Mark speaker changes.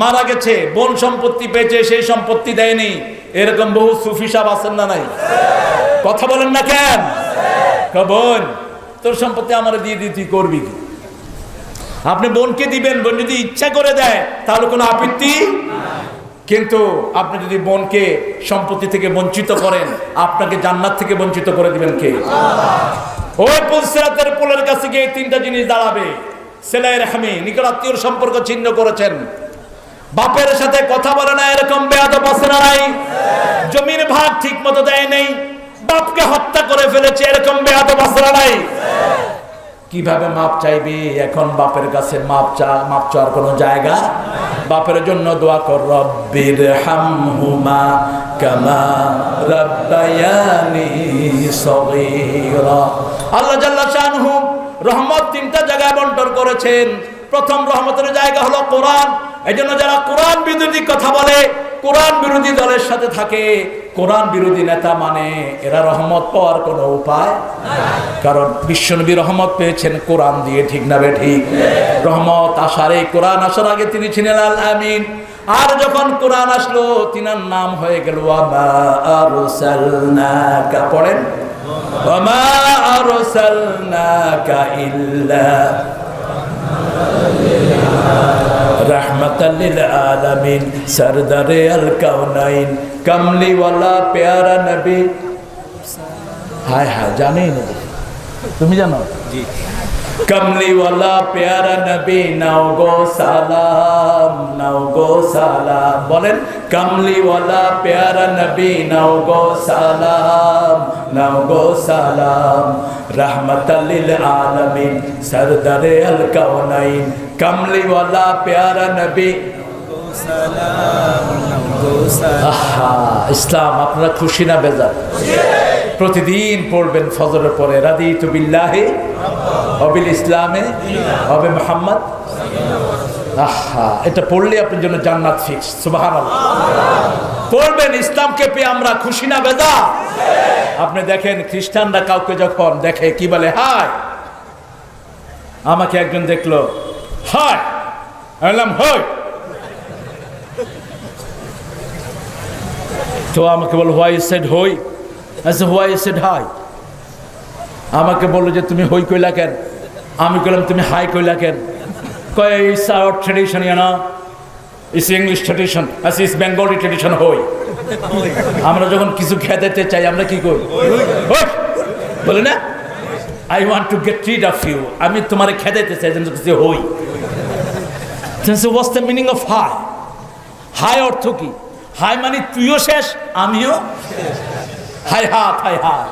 Speaker 1: মারা গেছে, বোন সম্পত্তি পেয়েছে, সেই সম্পত্তি দেয়নি। এরকম বহু সুফি সাহেব আছেন না নাই? কথা বলেন না কেন? বোন, তোর সম্পত্তি আমার দিয়ে দিয়ে তুই করবি আপনি বোনকে দিবেন, বোন যদি ইচ্ছা করে দেয়, তাহলে কোনো আপত্তি কিন্তু আপনি যদি বোনকে সম্পত্তি থেকে বঞ্চিত করেন, আপনাকে জান্নাত থেকে বঞ্চিত করে দিবেন কে? ওই পুলসিরাতের পোলের কাছে গিয়ে তিনটা জিনিস দাঁড়াবে। সেলাই রেহমি নিকট আত্মীয় সম্পর্ক ছিন্ন করেছেন। বাপের সাথে কথা বলে না, এরকম বেয়াদব আছে না নাই? জমির ভাগ ঠিক মতো দেয় নেই, বাপকে হত্যা করে ফেলেছে, এরকম বেয়াদব আছে না নাই? কীভাবে মাপ চাইবি? এখন বাপের কাছে মাপ চা, মাপ চাওয়ার কোনো জায়গা? বাপের জন্য দোয়া কর, রব্বির হামহুমা কামা রাব্বায়ানি সগীরা। আল্লাহ জাল্লা শানহু রহমত তিনটা জায়গায় বন্টন করেছেন। প্রথম রহমতের জায়গা হলো কোরআন এই জন্য যারা কোরআন বিরোধী কথা বলে, কোরআন বিরোধী দলের সাথে থাকে, কোরআন বিরোধী নেতা মানে এরা রহমত পাওয়ার কোনো উপায় কারণ বিশ্বনবী রহমত পেয়েছেন কোরআন দিয়ে, ঠিক না ঠিক? রহমত আসার, এই কোরআন আসার আগে তিনি ছিলেন আল আমিন। আর যখন কোরআন আসলো, তিনার নাম হয়ে গেল পড়েন? ইল্লা রহমতাল্লিল আলামিন সরদারে আল কাউনাইন কামলিওয়ালা, পেয়ারা নবী। হায় হায়, জানেই না। তুমি জানো? জি। কমলিওয়ালা পেয়ারা নবী নাও গো সালাম নাও গো সালাম। বলেন কমলিওয়ালা পেয়ারা নবী নাও গো সালাম নাও গো সালাম। রহমতাল্লিল আলামিন সরদারে আল কমলিওয়ালা পেয়ারা নবী আহা, ইসলাম, আপনারা খুশি না বেজার? প্রতিদিন পড়বেন ফজরের পরে। রাদি তু বিল্লাহে, অবিল ইসলামে হবে মোহাম্মদ। আহা, এটা পড়লে আপনার জন্য জান্নাত ফিক্স সুবাহান পড়বেন, ইসলামকে পেয়ে আমরা খুশি না বেজা আপনি দেখেন, খ্রিস্টানরা কাউকে যখন দেখে, কি বলে, হাই! আমাকে একজন দেখল, হাই! এলাম হয় তো আমাকে বলো হোয়াই সেড হই আচ্ছা হোয়াই সেড হাই আমাকে বলল যে, তুমি হই কইলা কেন? আমি কইলাম, তুমি হাই কইলা কেন? কয় ইটস আওয়ার ট্রেডিশন না ইটস ইংলিশ ট্রেডিশন আচ্ছা ইস বেঙ্গলি ট্রেডিশন হই আমরা যখন কিছু খেতে চাই, আমরা কি করি? বলে, না I want to get rid of you আমি তোমার খেদাইতে চাই, যেন কিছু হই। What's the meaning of hi hi অর্থ কি? হাই মানে তুইও শেষ আমিও হাই হাত হাই হাত।